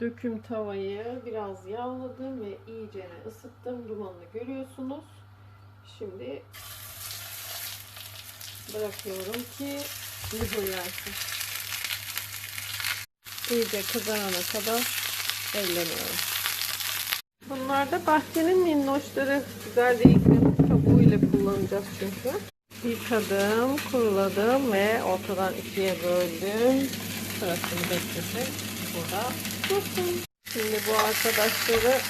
Döküm tavayı biraz yağladım ve iyice ısıttım. Dumanını görüyorsunuz. Şimdi bırakıyorum ki mühürlensin. İyice kızarana kadar ellemiyorum. Bunlar da bahçenin minnoşları. Güzel de iklim kabuğuyla kullanacağız çünkü. Yıkadım, kuruladım ve ortadan ikiye böldüm. Sırasını beklesin. Burada. Şimdi bu arkadaşları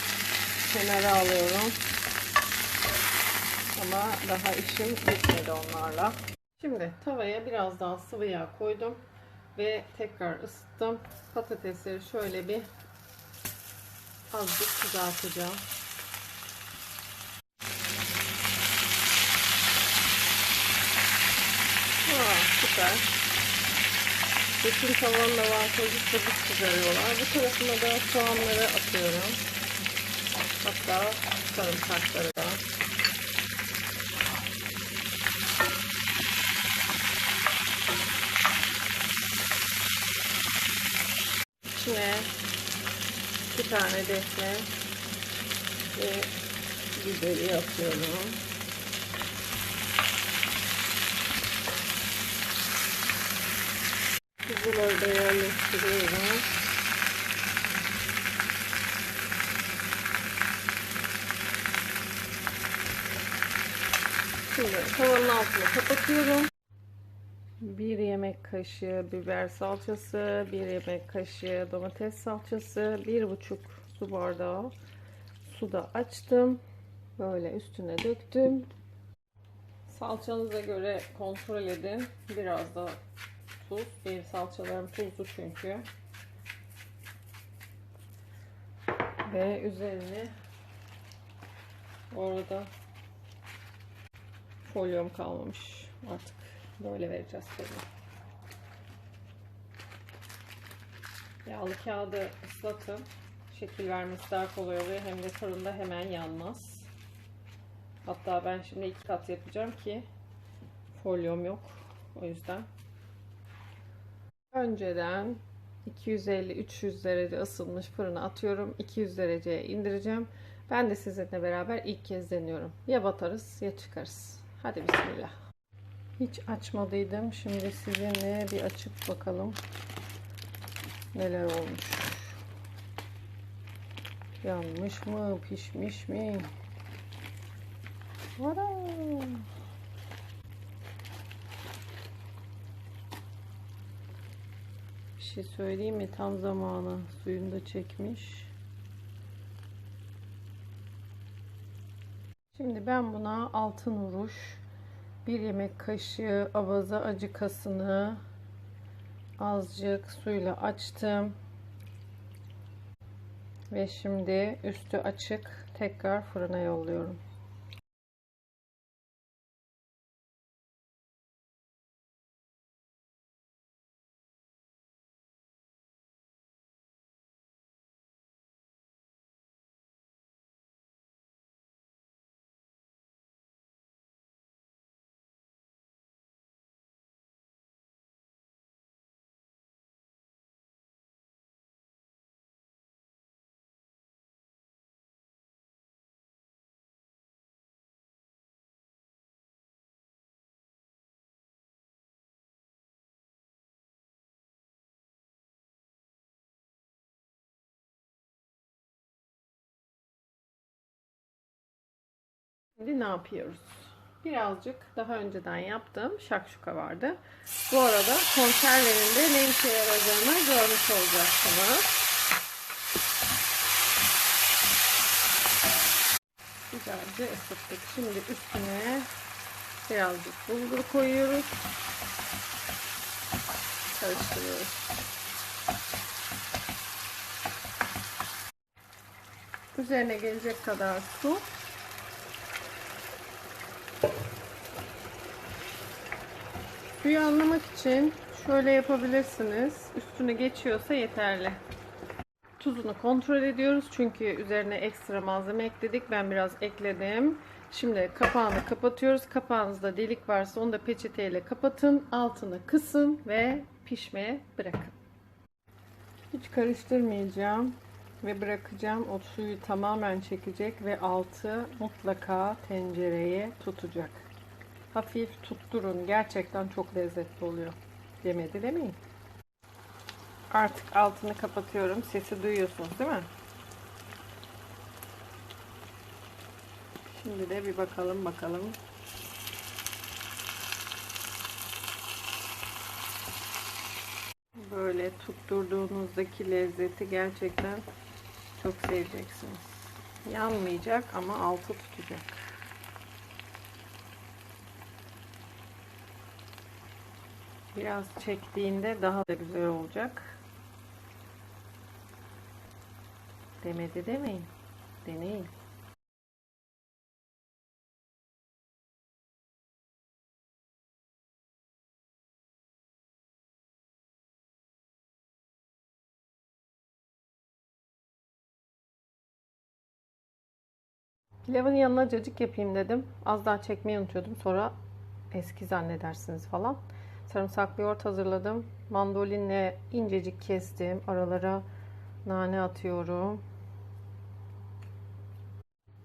kenara alıyorum. Ama daha işim bitmedi onlarla. Şimdi tavaya biraz daha sıvı yağ koydum ve tekrar ısıttım. Patatesleri şöyle bir azıcık kızartacağım. Aa, süper. Bütün tavanla var çocuk çabuk kızarıyorlar. Bu tarafına da soğanları atıyorum. Hatta sarımsakları da. İçine iki tane defne ve biberi atıyorum. Kuzuları da yerleştiriyorum. Şimdi tavanın altını kapatıyorum. Bir yemek kaşığı biber salçası, bir yemek kaşığı domates salçası, bir buçuk su bardağı su da açtım. Böyle üstüne döktüm. Salçanıza göre kontrol edin. Biraz da tuz. Benim salçalarım tuzlu çünkü. Ve üzerine orada folyom kalmamış. Artık böyle vereceğiz tabii. Yağlı kağıdı ıslatın. Şekil vermesi daha kolay oluyor. Hem de fırında hemen yanmaz. Hatta ben şimdi iki kat yapacağım ki folyom yok. O yüzden Önceden 250-300 derece ısınmış fırına atıyorum. 200 dereceye indireceğim. Ben de sizinle beraber ilk kez deniyorum. Ya batarız ya çıkarız. Hadi bismillah. Hiç açmadıydım. Şimdi sizinle bir açıp bakalım. Neler olmuş. Yanmış mı? Pişmiş mi? Vara. Şey söyleyeyim mi? Tam zamanı. Suyunu da çekmiş. Şimdi ben buna altın vuruş, bir yemek kaşığı abaza acıkasını azıcık suyla açtım. Ve şimdi üstü açık tekrar fırına yolluyorum. Şimdi ne yapıyoruz? Birazcık daha önceden yaptığım şakşuka vardı. Bu arada konservenin ne işe yaradığını görmüş olacaksınız. Güzelce ısıttık. Şimdi üstüne birazcık bulgur koyuyoruz. Karıştırıyoruz. Üzerine gelecek kadar su Suyu anlamak için şöyle yapabilirsiniz. Üstüne geçiyorsa yeterli. Tuzunu kontrol ediyoruz çünkü üzerine ekstra malzeme ekledik. Ben biraz ekledim. Şimdi kapağını kapatıyoruz. Kapağınızda delik varsa onu da peçeteyle kapatın. Altını kısın ve pişmeye bırakın. Hiç karıştırmayacağım ve bırakacağım. O suyu tamamen çekecek ve altı mutlaka tencereye tutacak. Hafif tutturun. Gerçekten çok lezzetli oluyor. Yemedi demeyin. Artık altını kapatıyorum. Sesi duyuyorsunuz değil mi? Şimdi de bir bakalım bakalım. Böyle tutturduğunuzdaki lezzeti gerçekten çok seveceksiniz. Yanmayacak ama altı tutacak. Biraz çektiğinde daha da güzel olacak. Demedi demeyin. Deneyin. Pilavın yanına cacık yapayım dedim. Az daha çekmeyi unutuyordum. Sonra eski zannedersiniz falan. Sarımsaklı yoğurt hazırladım. Mandolinle incecik kestim. Aralara nane atıyorum.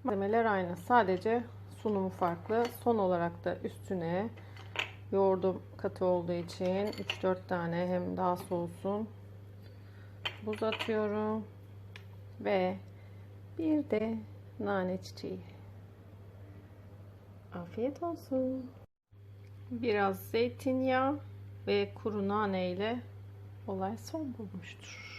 Malzemeler aynı. Sadece sunumu farklı. Son olarak da üstüne yoğurdum katı olduğu için 3-4 tane hem daha soğusun. Buz atıyorum. Ve bir de nane çiçeği. Afiyet olsun. Biraz zeytinyağı ve kuru nane ile olay son bulmuştur.